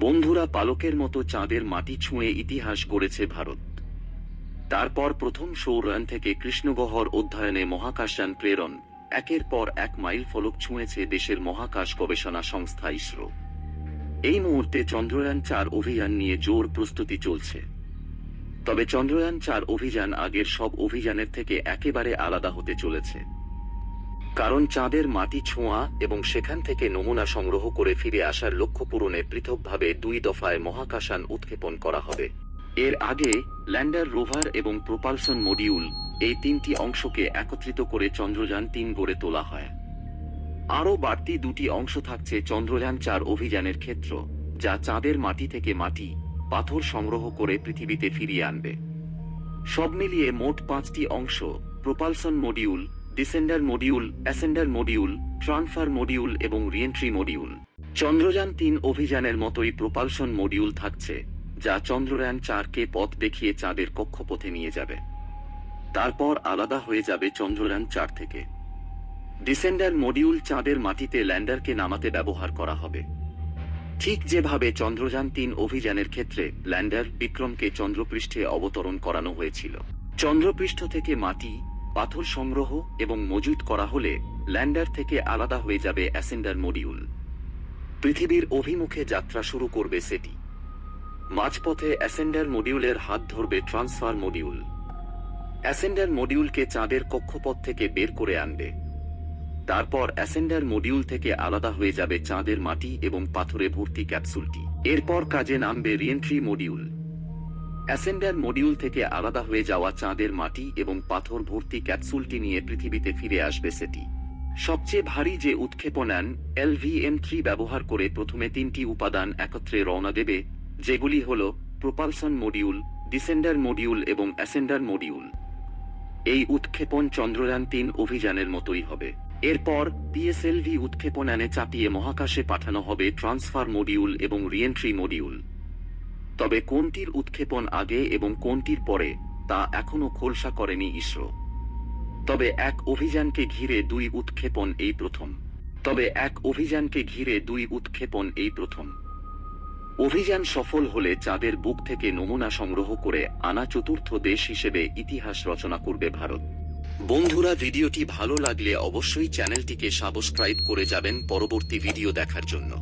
বন্ধুরা পালকের মতো চাঁদের মাটি ছুঁয়ে ইতিহাস গড়েছে ভারত। তারপর প্রথম সৌরায়ন থেকে কৃষ্ণগহ্বর অধ্যয়নে মহাকাশযান প্রেরণ, একের পর এক মাইল ফলক ছুঁয়েছে দেশের মহাকাশ গবেষণা সংস্থা ইসরো। এই মুহূর্তে চন্দ্রয়ান চার অভিযান নিয়ে জোর প্রস্তুতি চলছে। তবে চন্দ্রয়ান চার অভিযান আগের সব অভিযানের থেকে একেবারে আলাদা হতে চলেছে। কারণ চাঁদের মাটি ছোঁয়া এবং সেখান থেকে নমুনা সংগ্রহ করে ফিরে আসার লক্ষ্য পূরণে পৃথকভাবে দুই দফায় মহাকাশান উৎক্ষেপণ করা হবে। এর আগে ল্যান্ডার রোভার এবং প্রোপালসন মডিউল এই তিনটি অংশকে একত্রিত করে চন্দ্রযান তিন গড়ে তোলা হয়। আরও বাড়তি দুটি অংশ থাকছে চন্দ্রযান চার অভিযানের ক্ষেত্র, যা চাঁদের মাটি থেকে মাটি, পাথর সংগ্রহ করে পৃথিবীতে ফিরিয়ে আনবে। সব মিলিয়ে মোট পাঁচটি অংশ propulsion module descender module ascender module transfer module এবং রিএন্ট্রি মডিউল চন্দ্রযান তিন অভিযানের মতোই প্রোপালসন মডিউল থাকছে, যা চন্দ্রযান চারকে পথ দেখিয়ে চাঁদের কক্ষপথে নিয়ে যাবে। তারপর আলাদা হয়ে যাবে চন্দ্রযান চার থেকে। ডিসেন্ডার মডিউল চাঁদের মাটিতে ল্যান্ডারকে নামাতে ব্যবহার করা হবে। ঠিক যেভাবে চন্দ্রযান তিন অভিযানের ক্ষেত্রে ল্যান্ডার বিক্রমকে চন্দ্রপৃষ্ঠে অবতরণ করানো হয়েছিল। চন্দ্রপৃষ্ঠ থেকে মাটি পাথর সংগ্রহ এবং মজুত করা হলে ল্যান্ডার থেকে আলাদা হয়ে যাবে অ্যাসেন্ডার মডিউল। পৃথিবীর অভিমুখে যাত্রা শুরু করবে সেটি। মাঝপথে অ্যাসেন্ডার মডিউলের হাত ধরবে ট্রান্সফার মডিউল। অ্যাসেন্ডার মডিউলকে চাঁদের কক্ষপথ থেকে বের করে আনবে। তারপর অ্যাসেন্ডার মডিউল থেকে আলাদা হয়ে যাবে চাঁদের মাটি এবং পাথরে ভর্তি ক্যাপসুলটি। এরপর কাজে নামবে রিএন্ট্রি মডিউল। অ্যাসেন্ডার মডিউল থেকে আলাদা হয়ে যাওয়া চাঁদের মাটি এবং পাথর ভর্তি ক্যাপসুলটি নিয়ে পৃথিবীতে ফিরে আসবে সেটি। সবচেয়ে ভারী যে উৎক্ষেপণান এলভিএম থ্রি ব্যবহার করে প্রথমে তিনটি উপাদান একত্রে রওনা দেবে, যেগুলি হল প্রোপালসন মডিউল, ডিসেন্ডার মডিউল এবং অ্যাসেন্ডার মডিউল। এই উৎক্ষেপণ চন্দ্রযান তিন অভিযানের মতোই হবে। এরপর পিএসএলভি উৎক্ষেপণানে চাপিয়ে মহাকাশে পাঠানো হবে ট্রান্সফার মডিউল এবং রিএন্ট্রি মডিউল। তবে কোনটির উৎক্ষেপণ আগে এবং কোনটির পরে, তা এখনও খোলসা করেনি ইসরো। তবে এক অভিযানকে ঘিরে দুই উৎক্ষেপণ এই প্রথম। তবে এক অভিযানকে ঘিরে দুই উৎক্ষেপণ এই প্রথম। অভিযান সফল হলে চাঁদের বুক থেকে নমুনা সংগ্রহ করে আনা চতুর্থ দেশ হিসেবে ইতিহাস রচনা করবে ভারত। বন্ধুরা, ভিডিওটি ভালো লাগলে অবশ্যই চ্যানেলটিকে সাবস্ক্রাইব করে যাবেন পরবর্তী ভিডিও দেখার জন্য।